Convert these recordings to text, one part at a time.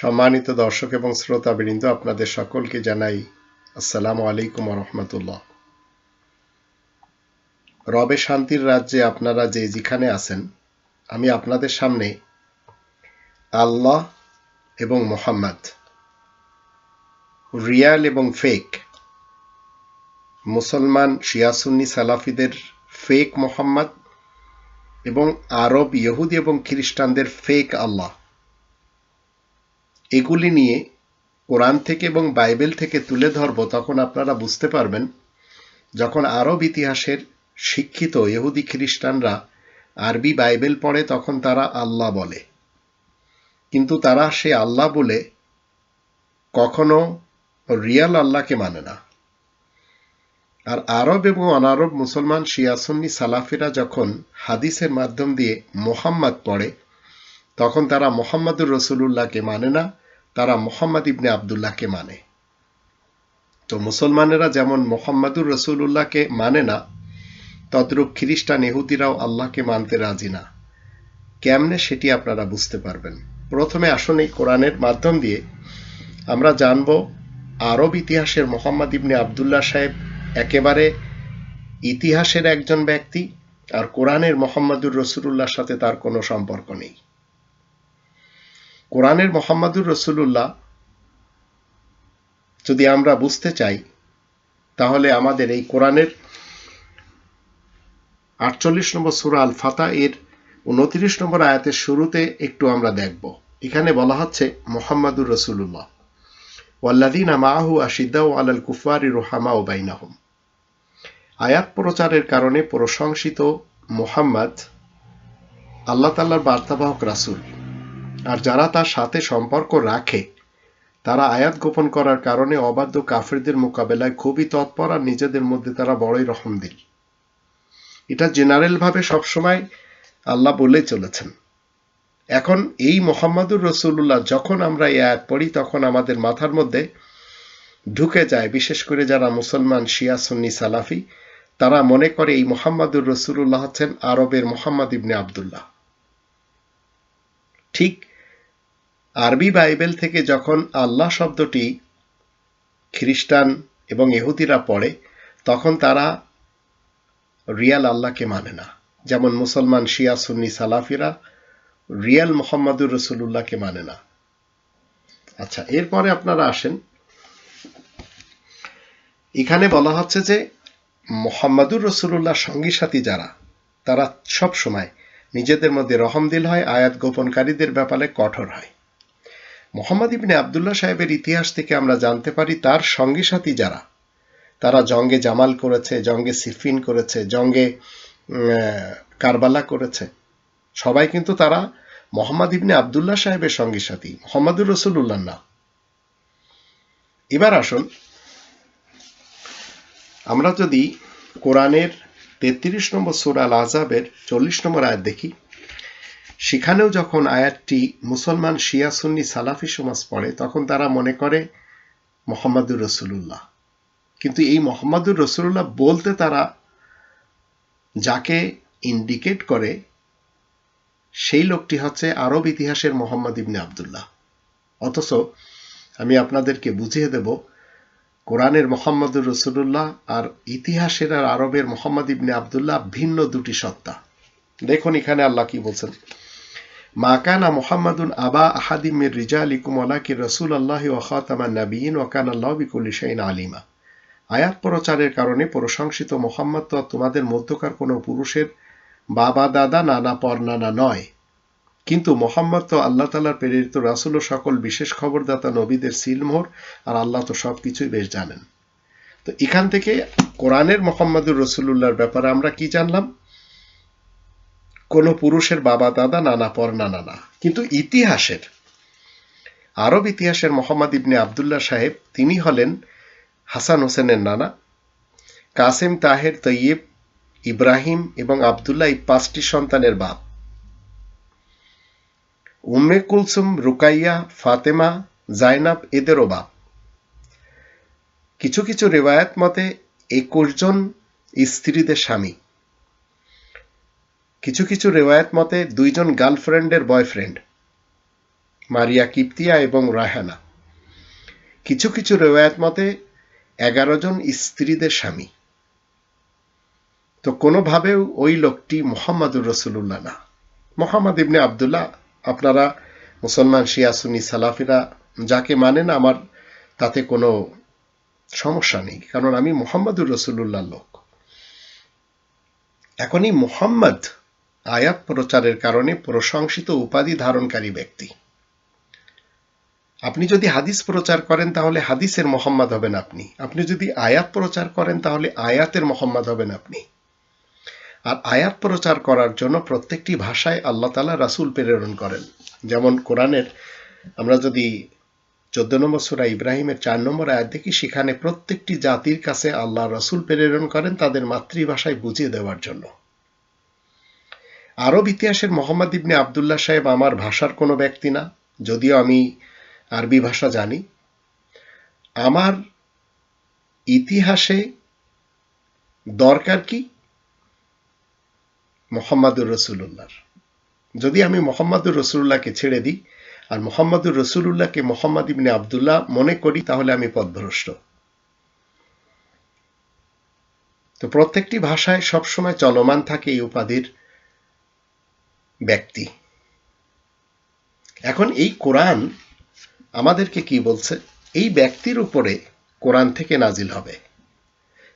সম্মানিত দর্শক এবং শ্রোতাবৃন্দ, আপনাদের সকলকে জানাই আসসালামু আলাইকুম রহমতুল্লাহ। রবে শান্তির রাজ্যে আপনারা যে যেখানে আছেন, আমি আপনাদের সামনে আল্লাহ এবং মোহাম্মদ, রিয়াল এবং ফেক, মুসলমান শিয়াসুন্নি সালাফিদের ফেক মোহাম্মদ এবং আরব ইহুদি এবং খ্রিস্টানদের ফেক আল্লাহ। এগুলি নিয়ে কোরআন থেকে এবং বাইবেল থেকে তুলে ধরব তখন আপনারা বুঝতে পারবেন, যখন আরব ইতিহাসের শিক্ষিত ইহুদি খ্রিস্টানরা আরবি বাইবেল পড়ে তখন তারা আল্লাহ বলে। কিন্তু তারা সে আল্লাহ বলে কখনো রিয়াল আল্লাহকে মানে না। আর আরব এবং অনারব মুসলমান শিয়াসন্নি সালাফিরা যখন হাদিসের মাধ্যম দিয়ে মোহাম্মদ পড়ে, তখন তারা মোহাম্মদুর রসুল্লাহকে মানে না। তারা মোহাম্মদ ইবনে আবদুল্লাহকে মানে। তো মুসলমানেরা যেমন মোহাম্মদুর রসুল্লাহকে মানে না, তদ্রূপ খ্রিস্টান ইহুদিরাও আল্লাহকে মানতে রাজি না। কেমনে সেটি আপনারা বুঝতে পারবেন? প্রথমে আসুন এই কোরআনের মাধ্যম দিয়ে আমরা জানব আরব ইতিহাসের মোহাম্মদ ইবনে আবদুল্লাহ সাহেব একেবারে ইতিহাসের একজন ব্যক্তি আর কোরআনের মোহাম্মদুর রসুল্লাহর সাথে তার কোনো সম্পর্ক নেই। কোরআনের মোহাম্মদুর রসুল্লাহ যদি আমরা বুঝতে চাই, তাহলে আমাদের এই কোরআনের আটচল্লিশ নম্বর সুরা আল ফাতা এর উনত্রিশ নম্বর আয়াতের শুরুতে একটু আমরা দেখব। এখানে বলা হচ্ছে মোহাম্মদুর রসুল্লাহ ওয়াল্লাদিনা মাহু আশিদ্দাউ আলাল কুফারি রোহামা ও বাইনাহম। আয়াত প্রচারের কারণে প্রশংসিত মোহাম্মদ আল্লাহ তাল্লার বার্তাবাহক রাসুল। আর যারা তার সাথে সম্পর্ক রাখে, তারা আয়াত গোপন করার কারণে অবাধ্য কাফেরদের মোকাবেলায় খুবই তৎপর আর নিজেদের মধ্যে তারা বড়ই রহমদিল। এটা জেনারেলভাবে সবসময় আল্লাহ বলে চলেছেন। এখন এই মোহাম্মদুর রসুল্লাহ যখন আমরা এই আয়াত পড়ি, তখন আমাদের মাথার মধ্যে ঢুকে যায়, বিশেষ করে যারা মুসলমান, শিয়া, সুন্নি, সালাফি, তারা মনে করে এই মোহাম্মদুর রসুল্লাহ হচ্ছেন আরবের মোহাম্মদ ইবনে আবদুল্লাহ। ঠিক আরবি বাইবেল থেকে যখন আল্লাহ শব্দটি খ্রিস্টান এবং ইহুদিরা পড়ে, তখন তারা রিয়াল আল্লাহকে মানে না। যেমন মুসলমান, শিয়া, সুন্নি, সালাফিরা রিয়াল মোহাম্মদুর রসুল্লাহকে মানে না। আচ্ছা এরপরে আপনারা আসেন। এখানে বলা হচ্ছে যে মোহাম্মদুর রসুল্লাহ সঙ্গী সাথী যারা, তারা সব সময় নিজেদের মধ্যে রহমদিল হয়, আয়াত গোপনকারীদের ব্যাপারে কঠোর হয়। মোহাম্মদ ইবনে আবদুল্লাহ সাহেবের ইতিহাস থেকে আমরা জানতে পারি তার সঙ্গী সাথী যারা। তারা জঙ্গে জামাল করেছে, জঙ্গে সিফিন করেছে, জঙ্গে কারবালা করেছে। সবাই কিন্তু তারা মোহাম্মদ ইবনে আবদুল্লাহ সাহেবের সঙ্গী সাথী, মোহাম্মদুর রসুল্লাহ না। এবার আসুন, আমরা যদি কোরআনের তেত্রিশ নম্বর সুরাল আজাবের চল্লিশ নম্বর আয়াত দেখি। সেখানেও যখন আয়াতটি মুসলমান শিয়া সুন্নি সালাফি সমাজ পড়ে, তখন তারা মনে করে মোহাম্মদুর রসুল্লাহ কিন্তু এই মোহাম্মদুর রসুল্লাহ বলতে তারা যাকে ইন্ডিকেট করে সেই লোকটি হচ্ছে আরব ইতিহাসের মোহাম্মদ ইবনে আবদুল্লাহ। অথচ আমি আপনাদেরকে বুঝিয়ে দেব, কোরআনের মোহাম্মদুর রসুল্লাহ আর ইতিহাসের আর আরবের মোহাম্মদ ইবনে আবদুল্লাহ ভিন্ন দুটি সত্তা। দেখুন এখানে আল্লাহ কি বলছেন। মা কানা মোহাম্মদুন আবা আহাদিমের রিজা আলিকুম আলাকি রসুল আল্লাহ ওয়াখাতামা নবীন ওয়াকান আল্লাহ বিকুল্লি আলিমা। আয়াত প্রচারের কারণে প্রশংসিত মোহাম্মদ তো তোমাদের মধ্যকার কোনো পুরুষের বাবা, দাদা, নানা, পরনানা নয়। কিন্তু মোহাম্মদ তো আল্লাহ তালার প্রেরিত রাসুল ও সকল বিশেষ খবরদাতা নবীদের সিলমোহর আর আল্লাহ তো সব কিছুই বেশ জানেন। তো এখান থেকে কোরআনের মোহাম্মদুর রসুল্লাহর ব্যাপারে আমরা কি জানলাম? কোনো পুরুষের বাবা, দাদা, নানা পর নানা। না কিন্তু ইতিহাসের, আরব ইতিহাসের মোহাম্মদ ইবনে আবদুল্লাহ সাহেব, তিনি হলেন হাসান হোসেনের নানা, কাসেম তাহের তৈয়ব, ইব্রাহিম এবং আবদুল্লাহ এই পাঁচটি সন্তানের বাপ। উম্মে কুলসুম, রুকাইয়া, ফাতেমা, জাইনাব এদেরও বাপ। কিছু কিছু রেওয়ায়ত মতে একুশ জন স্ত্রীদের স্বামী। কিছু কিছু রেওয়ায়ত মতে, দুইজন গার্লফ্রেন্ডের বয়ফ্রেন্ড, মারিয়া কিপ্তিয়া এবং রায়হানা। কিছু কিছু রেওয়ায়ত মতে, এগারো জন স্ত্রীদের স্বামী। তো কোনোভাবেও ওই লোকটি মোহাম্মদুর রসুল্লাহ না। মোহাম্মদ ইবনে আবদুল্লাহ, আপনারা মুসলমান শিয়াসুনি সালাফিরা যাকে মানেন, আমার তাতে কোনো সমস্যা নেই, কারণ আমি মোহাম্মদুর রসুল্লাহ লোক। এখনই মোহাম্মদ আয়াত প্রচারের কারণে প্রশংসিত উপাধি ধারণকারী ব্যক্তি। আপনি যদি হাদিস প্রচার করেন, তাহলে হাদিসের মোহাম্মদ হবেন আপনি। আপনি যদি আয়াত প্রচার করেন, তাহলে আয়াতের মোহাম্মদ হবেন আপনি। আর আয়াত প্রচার করার জন্য প্রত্যেকটি ভাষায় আল্লাহ তালা রাসুল প্রেরণ করেন। যেমন কোরআনের, আমরা যদি চোদ্দ নম্বর সুরা ইব্রাহিমের চার নম্বর আয়াত দেখি, সেখানে প্রত্যেকটি জাতির কাছে আল্লাহ রসুল প্রেরণ করেন তাদের মাতৃভাষায় বুঝিয়ে দেওয়ার জন্য। আরব ইতিহাসের মোহাম্মদ ইবনে আবদুল্লাহ সাহেব আমার ভাষার কোনো ব্যক্তি না, যদিও আমি আরবি ভাষা জানি। আমার ইতিহাসে দরকার কি? মোহাম্মদুর রসুল্লাহর যদি আমি মোহাম্মদুর রসুল্লাহকে ছেড়ে দিই আর মোহাম্মদুর রসুল্লাহকে মোহাম্মদ ইবনে আবদুল্লাহ মনে করি, তাহলে আমি পথভ্রষ্ট। তো প্রত্যেকটি ভাষায় সবসময় চলমান থাকে এই উপাধির ব্যক্তি। এখন এই কোরআন আমাদেরকে কি বলছে? এই ব্যক্তির উপরে কোরআন থেকে নাজিল হবে।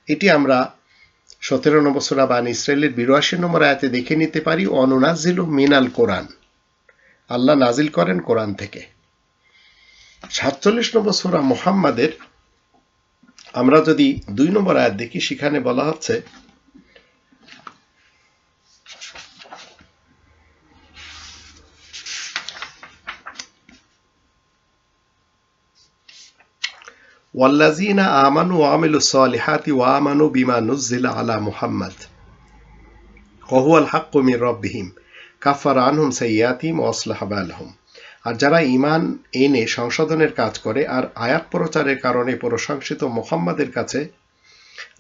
এটি আমরা সতেরো নম্বর সোরা বান ইসরায়েলের বিরাশি নম্বর আয়াতে দেখে নিতে পারি অনুনাজিল মিনাল কোরআন। আল্লাহ নাজিল করেন কোরআন থেকে। সাতচল্লিশ নম্বর সোরা মোহাম্মদের আমরা যদি দুই নম্বর আয়াত দেখি, সেখানে বলা হচ্ছে ওয়াল্লাজিনা আমানু আমিলু সালিহাতি ওয়া আমানু বিমা নুজ্জিলা আলা মুহাম্মদ ওহুয়াল হাক্কু মির রব্বিহিম কাফার আনহুম সৈয়াতিম ওসলাহাবালহম আর যারা ইমান এনে সংশোধনের কাজ করে আর আয়াত প্রচারের কারণে প্রশংসিত মোহাম্মদের কাছে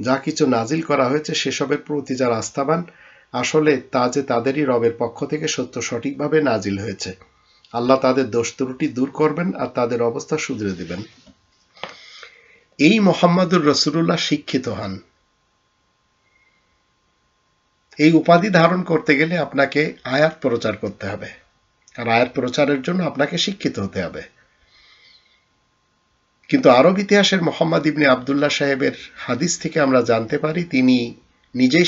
যা কিছু নাজিল করা হয়েছে সেসবের প্রতি যারা আস্থাবান, আসলে তা যে তাদেরই রবের পক্ষ থেকে সত্য সঠিকভাবে নাজিল হয়েছে। আল্লাহ তাদের দোষ ত্রুটি দূর করবেন আর তাদের অবস্থা শুধরে দেবেন। এই মোহাম্মদুর রসুল্লাহ শিক্ষিত হন। এই উপাধি ধারণ করতে গেলে আপনাকে আয়াত প্রচার করতে হবে। আর আয়াত প্রচারের জন্য আপনাকে শিক্ষিত হতে হবে। কিন্তু আরব ইতিহাসের মোহাম্মদ ইবনে আবদুল্লাহ সাহেবের হাদিস থেকে আমরা জানতে পারি, তিনি নিজেই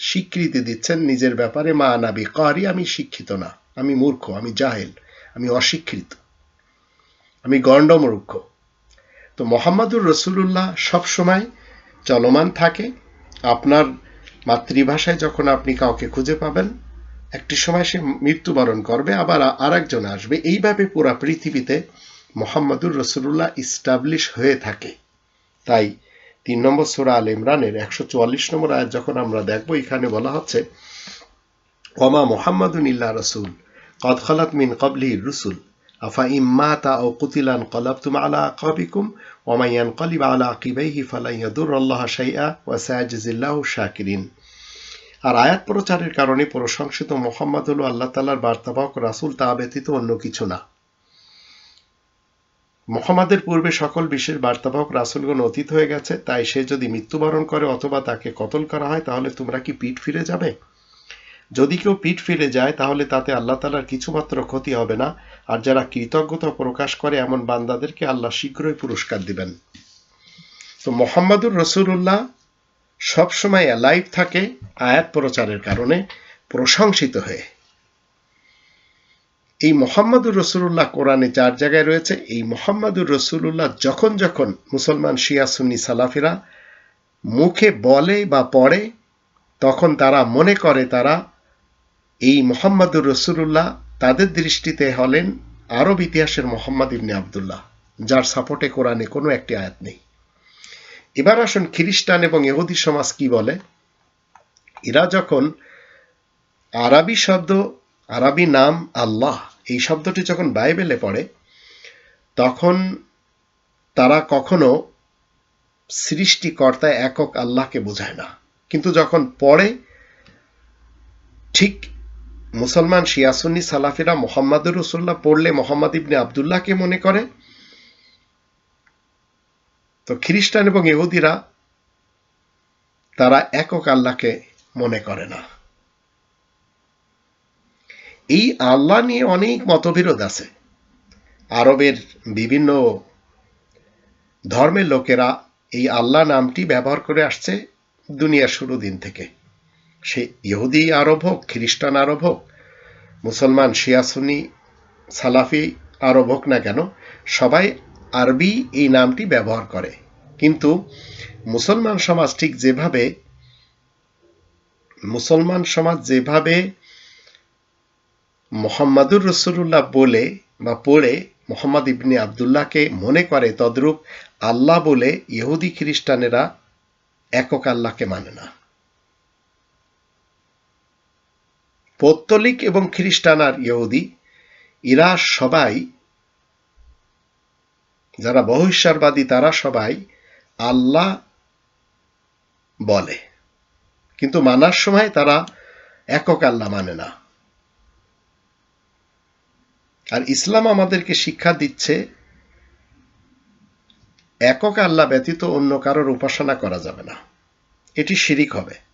স্বীকৃতি দিচ্ছেন, নিজের ব্যাপারে, মা নাবি কারি, আমি শিক্ষিত না। আমি মূর্খ, আমি জাহেল, আমি অশিক্ষিত। আমি গণ্ডমূর্খ। তো মোহাম্মদুর রসুল্লাহ সবসময় চলমান থাকে। আপনার মাতৃভাষায় যখন আপনি কাউকে খুঁজে পাবেন, একটি সময় সে মৃত্যুবরণ করবে, আবার আর একজন আসবে। এইভাবে পুরা পৃথিবীতে মোহাম্মদুর রসুল্লাহ ইস্টাবলিশ হয়ে থাকে। তাই তিন নম্বর সোরা আল ইমরানের একশো চুয়াল্লিশ নম্বর আয়াত যখন আমরা দেখব, এখানে বলা হচ্ছে, ওমা মোহাম্মদুন ইল্লা রসুল, কদ খলাত মিন কবলি রসুল। আফা ইম্মাতা ও কুতিলান কলাবতুম আলা আকাবিকুম ওমাইয়ান কলিব আলা আকিবাইহি ফালাইয়াদুর আল্লাহ শাইআ ওয়াসাজিল্লাহ শাকিরিন আর আয়াত প্রচারের কারণে প্রশংসিত মোহাম্মদ হল আল্লাহ তালার বার্তাবাহক রাসুল তা ব্যতীত অন্য কিছু না। মোহাম্মদের পূর্বে সকল বিশেষ বার্তাবাহক রাসুলগণ অতীত হয়ে গেছে, তাই সে যদি মৃত্যুবরণ করে অথবা তাকে কতল করা হয়, তাহলে তোমরা কি পিঠ ফিরে যাবে? যদি কেউ পিঠ ফিরে যায়, তাহলে তাতে আল্লাহ তালার কিছুমাত্র ক্ষতি হবে না। আর যারা কৃতজ্ঞতা প্রকাশ করে, এমন বান্দাদেরকে আল্লাহ শীঘ্রই পুরস্কার দিবেন। তো মোহাম্মদুর রসুল্লাহ সবসময় লাইভ থাকে আয়াত প্রচারের কারণে, প্রশংসিত হয়ে। এই মোহাম্মদুর রসুল্লাহ কোরআনে চার জায়গায় রয়েছে। এই মোহাম্মদুর রসুল্লাহ যখন যখন মুসলমান শিয়া সুন্নি সালাফিরা মুখে বলে বা পড়ে, তখন তারা মনে করে তারা এই মোহাম্মদুর রসুল্লাহ তাদের দৃষ্টিতে হলেন আরব ইতিহাসের মোহাম্মদ ইবনে আবদুল্লাহ, যার সাপোর্টে কোরআনে কোনো একটি আয়াত নেই। এবার আসুন খ্রিস্টান এবং এহুদি সমাজ কি বলে? এরা যখন আরবি শব্দ, আরবি নাম আল্লাহ, এই শব্দটি যখন বাইবেলে পড়ে, তখন তারা কখনো সৃষ্টিকর্তা একক আল্লাহকে বোঝায় না। কিন্তু যখন পড়ে, ঠিক মুসলমান শিয়াসুন্নি সালাফিরা মোহাম্মদুর রসুল্লাহ পড়লে মোহাম্মদ ইবনে আবদুল্লাহকে মনে করে। তো খ্রিস্টান এবং ইহুদিরা, তারা একক আল্লাহকে মনে করে না। এই আল্লাহ নিয়ে অনেক মতবিরোধ আছে। আরবের বিভিন্ন ধর্মের লোকেরা এই আল্লাহ নামটি ব্যবহার করে আসছে দুনিয়ার শুরু দিন থেকে। সে ইহুদি আরব হোক, খ্রিস্টান আরব হোক, মুসলমান শিয়াসুনি সালাফি আরব হোক না কেন, সবাই আরবি এই নামটি ব্যবহার করে। কিন্তু মুসলমান সমাজ ঠিক যেভাবে, মুসলমান সমাজ যেভাবে মোহাম্মদুর রসুল্লাহ বলে বা পড়ে, মোহাম্মদ ইবনে আবদুল্লাহকে মনে করে, তদ্রূপ আল্লাহ বলে ইহুদি খ্রিস্টানেরা একক আল্লাহকে মানে না। পৌত্তলিক এবং খ্রিস্টান আর ইহুদি, এরা সবাই, যারা বহিষ্কারবাদী তারা সবাই আল্লাহ বলে। কিন্তু মানার সময় তারা একক আল্লাহ মানে না। আর ইসলাম আমাদেরকে শিক্ষা দিচ্ছে, একক আল্লাহ ব্যতীত অন্য কারোর উপাসনা করা যাবে না। এটি শিরিক হবে।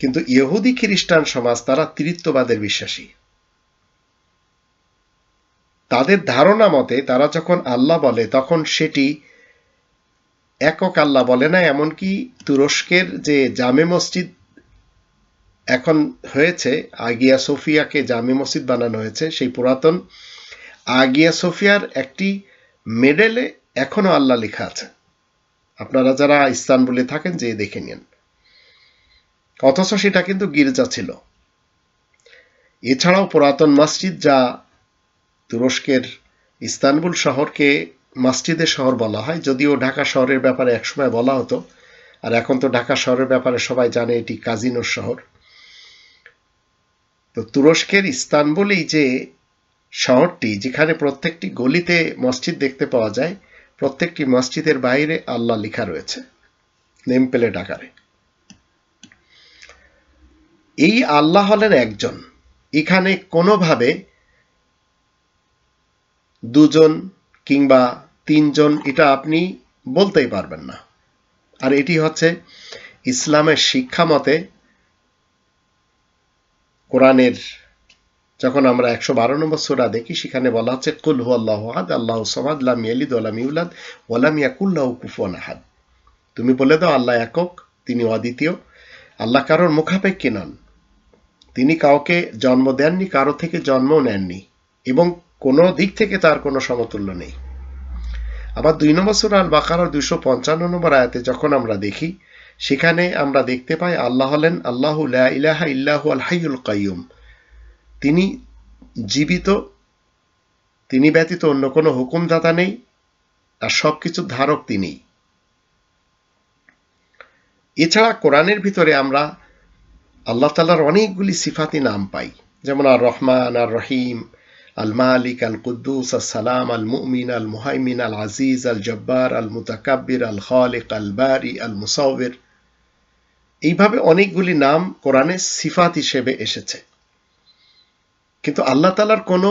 কিন্তু ইহুদি খ্রিস্টান সমাজ তারা তৃত্ববাদের বিশ্বাসী। তাদের ধারণা মতে তারা যখন আল্লাহ বলে, তখন সেটি একক আল্লাহ বলে না, এমনকি তুরস্কের যে জামে মসজিদ এখন হয়েছে, আগিয়া সোফিয়াকে জামে মসজিদ বানানো হয়েছে, সেই পুরাতন আগিয়া সোফিয়ার একটি মেডেলে এখনও আল্লাহ লেখা আছে। আপনারা যারা ইস্তানবুলে থাকেন যে দেখে নিন। অথচ সেটা কিন্তু গির্জা ছিল। এছাড়াও পুরাতন মসজিদ যা তুরস্কের ইস্তানবুল শহরকে মসজিদের শহর বলা হয়, যদিও ঢাকা শহরের ব্যাপারে একসময় বলা হতো, আর এখন তো ঢাকা শহরের ব্যাপারে সবাই জানে এটি কাজিনোর শহর। তো তুরস্কের ইস্তানবুল এই যে শহরটি, যেখানে প্রত্যেকটি গলিতে মসজিদ দেখতে পাওয়া যায়, প্রত্যেকটি মসজিদের বাইরে আল্লাহ লেখা রয়েছে নেম প্লেট আকারে। এই আল্লাহ হলেন একজন। এখানে কোনোভাবে দুজন কিংবা তিনজন, এটা আপনি বলতেই পারবেন না। আর এটি হচ্ছে ইসলামের শিক্ষা মতে কোরআনের, যখন আমরা একশো বারো নম্বর সুরা দেখি, সেখানে বলা হচ্ছে, কুল হু আল্লাহ আহাদ, আল্লাহ সমাদ, লাম ইয়ালিদ ওলাম ইউলাদ ওলাম ইয়াকুল্লাহ কুফুয়ান আহাদ। তুমি বলে দাও, আল্লাহ একক, তিনি অদ্বিতীয়। আল্লাহ কারোর মুখাপেক্ষী নন। তিনি কাউকে জন্ম দেননি, কারও থেকে জন্মও নেননি, এবং কোনো দিক থেকে তার কোনো সমতুল্য নেই। আবার দুই নম্বর সুরা আল বাকারার দুইশো পঞ্চান্ন নম্বর আয়াতে যখন আমরা দেখি, সেখানে আমরা দেখতে পাই আল্লাহ হলেন আল্লাহ ইলাহা ইল্লাহু আল হাইউল কাইয়ুম। তিনি জীবিত, তিনি ব্যতীত অন্য কোনো হুকুমদাতা নেই আর সব কিছুর ধারক তিনি। এছাড়া কোরআনের ভিতরে আমরা আল্লাহ তালার অনেকগুলি সিফাতি নাম পাই। যেমন আর রহমান আর রহিম আল মালিক আল কুদ্দুস আল সালাম আল মুমিন আল মুহাইমিন আল আজিজ আল জব্বার আল মুতাকাব্বির আল খালিক আল বারি আল মুসাউবির এইভাবে অনেকগুলি নাম কোরআনে সিফাত হিসেবে এসেছে। কিন্তু আল্লাহ তালার কোনো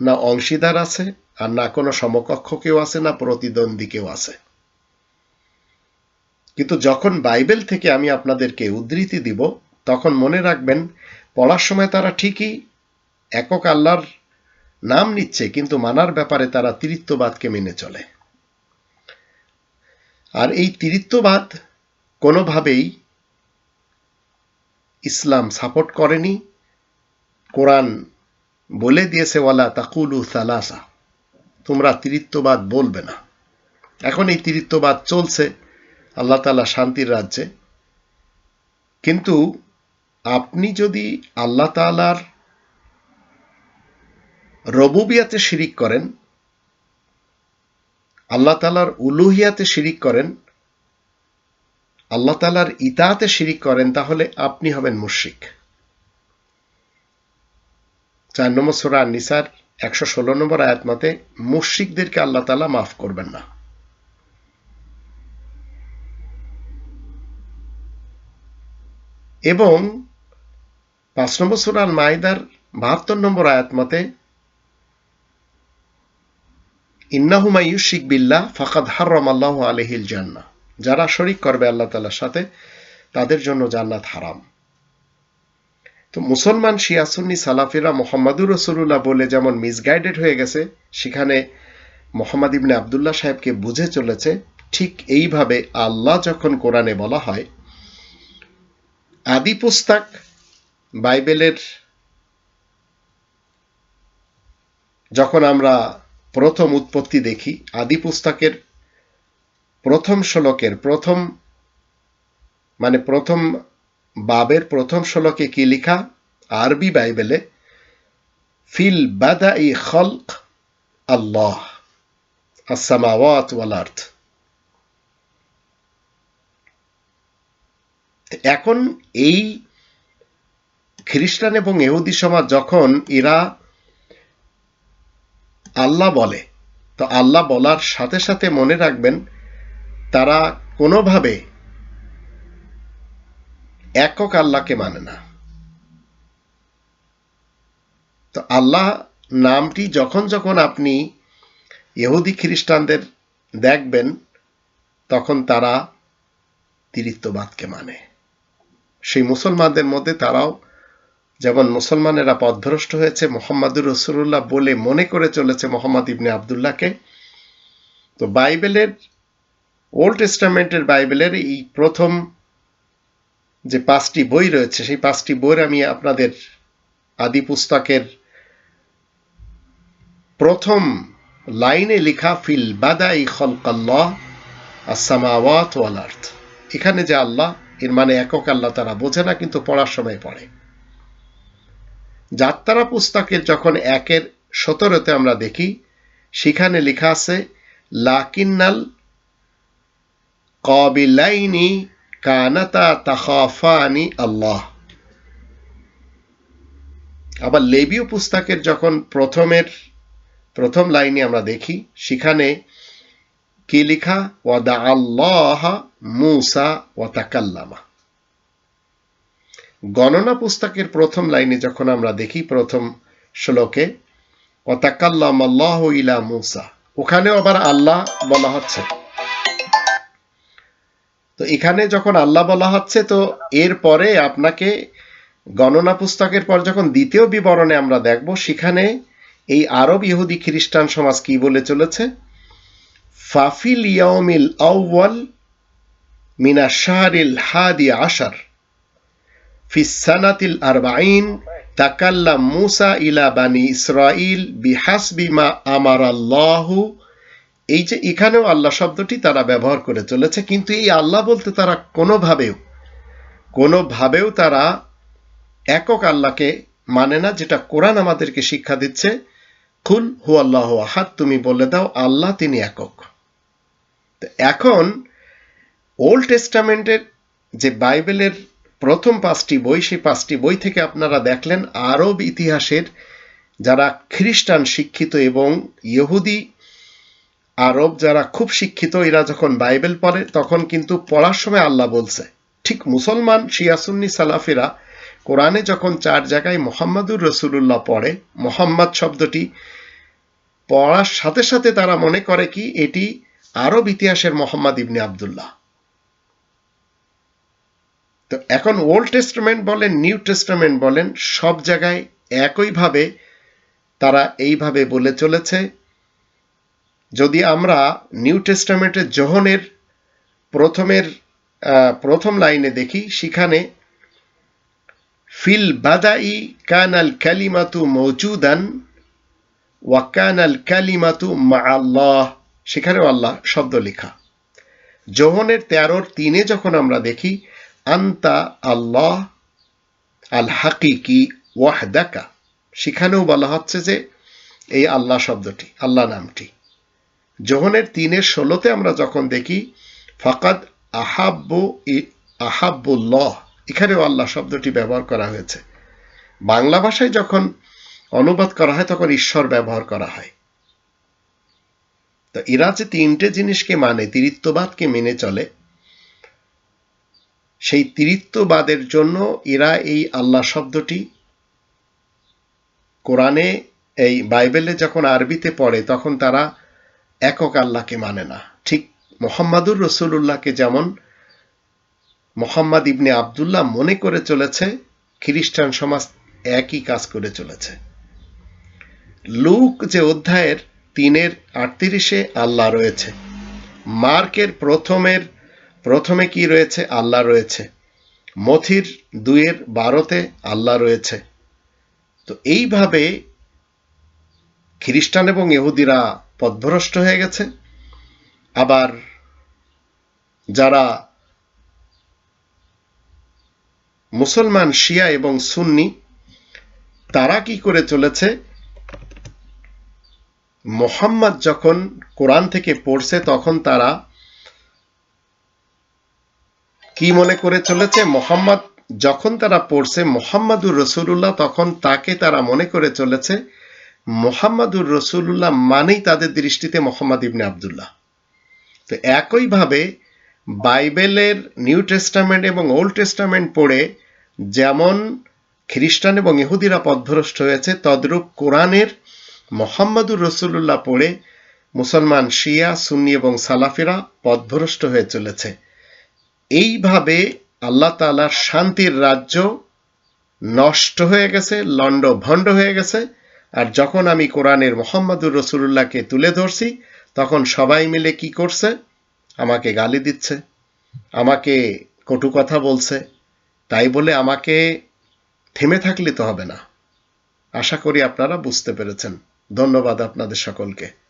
না অংশীদার আছে আর না কোনো সমকক্ষ কেউ আছে, না প্রতিদ্বন্দ্বী কেউ আছে। কিন্তু যখন বাইবেল থেকে আমি আপনাদেরকে উদ্ধৃতি দিব তখন মনে রাখবেন পড়ার সময় তারা ঠিকই একক আল্লাহর নাম নিচ্ছে, কিন্তু মানার ব্যাপারে তারা তিরিত্ববাদকে মেনে চলে। আর এই তিরিত্ববাদ কোনোভাবেই ইসলাম সাপোর্ট করেনি। কোরআন বলে দিয়েছে, ওয়ালা তাকুলু সালাসা। তোমরা তিরিত্ববাদ বলবে না। এখন এই তিরিত্ববাদ চলছে, আল্লাহ তালা শান্তির রাজ্যে। কিন্তু আপনি যদি আল্লাহ তালার রবুবিয়াতে শিরিক করেন, আল্লাহ তালার উলুহিয়াতে শিরিক করেন, আল্লাহ তালার ইতাতে শিরিক করেন, তাহলে আপনি হবেন মুশ্রিক। চার নম্বর সোরা নিসার একশো ষোলো নম্বর আয়াত মতে, মুশ্রিকদেরকে আল্লাহ তালা মাফ করবেন না। এবং পাঁচ নম্বর সুরাল মাইদার বাহাত্তর নম্বর আয়াত মতে ইন্নাহুমা ইউশিক বিল্লাহ ফাকাদ হারাম আল্লাহ আলহিল জান্না যারা শরিক করবে আল্লাহ তালার সাথে, তাদের জন্য জান্নাত হারাম। তো মুসলমান শিয়াসুন্নি সালাফিরা মোহাম্মদুর রসুল্লাহ বলে যেমন মিসগাইডেড হয়ে গেছে, সেখানে মোহাম্মদ ইবনে আবদুল্লাহ সাহেবকে বুঝে চলেছে, ঠিক এইভাবে আল্লাহ যখন কোরআনে বলা হয়, আদি পুস্তক বাইবেলের যখন আমরা প্রথম উৎপত্তি দেখি, আদি পুস্তকের প্রথম শ্লোকের, প্রথম মানে প্রথম বাবের প্রথম শ্লোকে কি লিখা? আরবি বাইবেলে, ফিল বাদা ই খলক আল্লাহ আসামাওয়াত ওয়াল আর্থ এখন এই খ্রিস্টান এবং এহুদি সমাজ যখন এরা আল্লাহ বলে, তো আল্লাহ বলার সাথে সাথে মনে রাখবেন, তারা কোনোভাবে একক আল্লাহকে মানে না। তো আল্লাহ নামটি যখন যখন আপনি ইহুদি খ্রিস্টানদের দেখবেন, তখন তারা তিরিত্ববাদকে মানে। সেই মুসলমানদের মধ্যে তারাও যেমন মুসলমানেরা পথভ্রষ্ট হয়েছে মোহাম্মদুর রসুল্লাহ বলে মনে করে চলেছে মোহাম্মদ ইবনে আবদুল্লাহকে। তো বাইবেলের, ওল্ড টেস্টামেন্টের বাইবেলের এই প্রথম যে পাঁচটি বই রয়েছে, সেই পাঁচটি বইয়ের আমি আপনাদের আদি পুস্তকের প্রথম লাইনে লেখা, ফিল বাদাই খলকাল্লাহ আসামাওয়াত ওয়াল আর্থ এখানে যে আল্লাহ, এর মানে একক আল্লাহ তারা বোঝে না, কিন্তু পড়ার সময় পড়ে। যাত্রা পুস্তকের যখন একের সতেরোতে আমরা দেখি, সেখানে লেখা আছে, লাকিন্নাল কবিলাইনি কানাতা তাখাফানি আল্লাহ। আবার লেবীয় পুস্তকের যখন প্রথমের, প্রথম লাইনে আমরা দেখি, সেখানে কি লিখা? ওয়াদা আল্লাহ মুসা ওয়াতাকাল্লামা গণনা পুস্তকের প্রথম লাইনে যখন আমরা দেখি প্রথম শ্লোকে ওয়াতাকাল্লাম আল্লাহ ইলা মুসা ওখানেও আবার আল্লাহ বলা হচ্ছে। তো এখানে যখন আল্লাহ বলা হচ্ছে, তো এরপরে আপনাকে গণনা পুস্তকের পর যখন দ্বিতীয় বিবরণে আমরা দেখব, সেখানে এই আরব ইহুদি খ্রিস্টান সমাজ কি বলে চলেছে? ফাফিল ইয়াউমিল আউয়াল মিনা শাহরিল হাদি আশার ফিসানাতিল আরবাইন তাকাল্লাম মুসা ইলা বানি ইসরাইল বিহাসবি মা আমার আল্লাহু এই যে এখানেও আল্লাহ শব্দটি তারা ব্যবহার করে চলেছে, কিন্তু এই আল্লাহ বলতে তারা কোনোভাবেও কোনোভাবেও তারা একক আল্লাহকে মানে না, যেটা কোরআন আমাদেরকে শিক্ষা দিচ্ছে খুল হু আল্লাহ আহাদ তুমি বলে দাও, আল্লাহ তিনি একক। এখন ওল্ড টেস্টামেন্টের যে বাইবেলের প্রথম পাঁচটি বই, সেই পাঁচটি বই থেকে আপনারা দেখলেন আরব ইতিহাসের যারা খ্রিস্টান শিক্ষিত এবং ইহুদি আরব যারা খুব শিক্ষিত, এরা যখন বাইবেল পড়ে তখন কিন্তু পড়ার সময় আল্লাহ বলছে, ঠিক মুসলমান শিয়াসুন্নি সালাফিরা কোরআনে যখন চার জায়গায় মোহাম্মদুর রসুল্লাহ পড়ে, মোহাম্মদ শব্দটি পড়ার সাথে সাথে তারা মনে করে কি, এটি আরব ইতিহাসের মোহাম্মদ ইবনে আবদুল্লাহ। তো এখন ওল্ড টেস্টমেন্ট বলেন নিউ টেস্টমেন্ট বলেন, সব জায়গায় একইভাবে তারা এইভাবে বলে চলেছে। যদি আমরা নিউ টেস্টামেন্টের জোহনের প্রথমের প্রথম লাইনে দেখি, সেখানে ফিল বাদাই কানাল কালিমাতু মৌজুদান ওয়াকানাল কালিমাতু মা আল্লাহ সেখানেও আল্লাহ শব্দ লেখা। জোহনের তেরোর তিনে যখন আমরা দেখি আন্তা আল্লাহ আল হাকিকি ওয়াহদাকা। সেখানেও বলা হচ্ছে যে এই আল্লাহ শব্দটি, আল্লাহ নামটি। জোহনের তিনের ষোলোতে আমরা যখন দেখি, ফাকাদ আহাব্বু আহাব্বুল্লাহ, এখানেও আল্লাহ শব্দটি ব্যবহার করা হয়েছে। বাংলা ভাষায় যখন অনুবাদ করা হয়, তখন ঈশ্বর ব্যবহার করা হয়। তো এরা যে তিনটে জিনিসকে মানে তিরিত্ববাদকে মেনে চলে সেই তিরিত্ববাদের জন্য এরা এই আল্লাহ শব্দটি কোরআনে, এই বাইবেলে যখন আরবিতে পড়ে, তখন তারা একক আল্লাহকে মানে না। ঠিক মোহাম্মদুর রসুল্লাহকে যেমন মোহাম্মদ ইবনে আবদুল্লাহ মনে করে চলেছে, খ্রিস্টান সমাজ একই কাজ করে চলেছে। লুক যে অধ্যায়ের তিনের আটত্রিশে আল্লাহ রয়েছে। মার্কের প্রথমের প্রথমে কি রয়েছে? আল্লাহ রয়েছে। মথির দুইয়ের বারোতে আল্লাহ রয়েছে। তো এইভাবে খ্রিস্টান এবং ইহুদিরা পথভ্রষ্ট হয়ে গেছে। আবার যারা মুসলমান, শিয়া এবং সুন্নি, তারা কি করে চলেছে? মোহাম্মদ যখন কোরআন থেকে পড়ছে, তখন তারা কি মনে করে চলেছে? মোহাম্মদ যখন তারা পড়ছে মোহাম্মদুর রসুল্লাহ তখন তাকে তারা মনে করে চলেছে মোহাম্মদুর রসুল্লাহ মানেই তাদের দৃষ্টিতে মোহাম্মদ ইবনে আবদুল্লাহ। তো একইভাবে বাইবেলের নিউ টেস্টামেন্ট এবং ওল্ড টেস্টামেন্ট পড়ে যেমন খ্রিস্টান এবং ইহুদিরা পথভ্রষ্ট হয়েছে, তদ্রূপ কোরআনের মোহাম্মদুর রসুল্লাহ পড়ে মুসলমান শিয়া, সুন্নি এবং সালাফিরা পথভ্রষ্ট হয়ে চলেছে। এইভাবে আল্লাহ তালার শান্তির রাজ্য নষ্ট হয়ে গেছে লন্ড ভণ্ড হয়ে গেছে। আর যখন আমি কোরআনের মোহাম্মদুর রসুল্লাহকে তুলে ধরছি, তখন সবাই মিলে কি করছে? আমাকে গালি দিচ্ছে, আমাকে কটু কথা বলছে। তাই বলে আমাকে থেমে থাকলে তো হবে না। আশা করি আপনারা বুঝতে পেরেছেন। ধন্যবাদ আপনাদের সকলকে।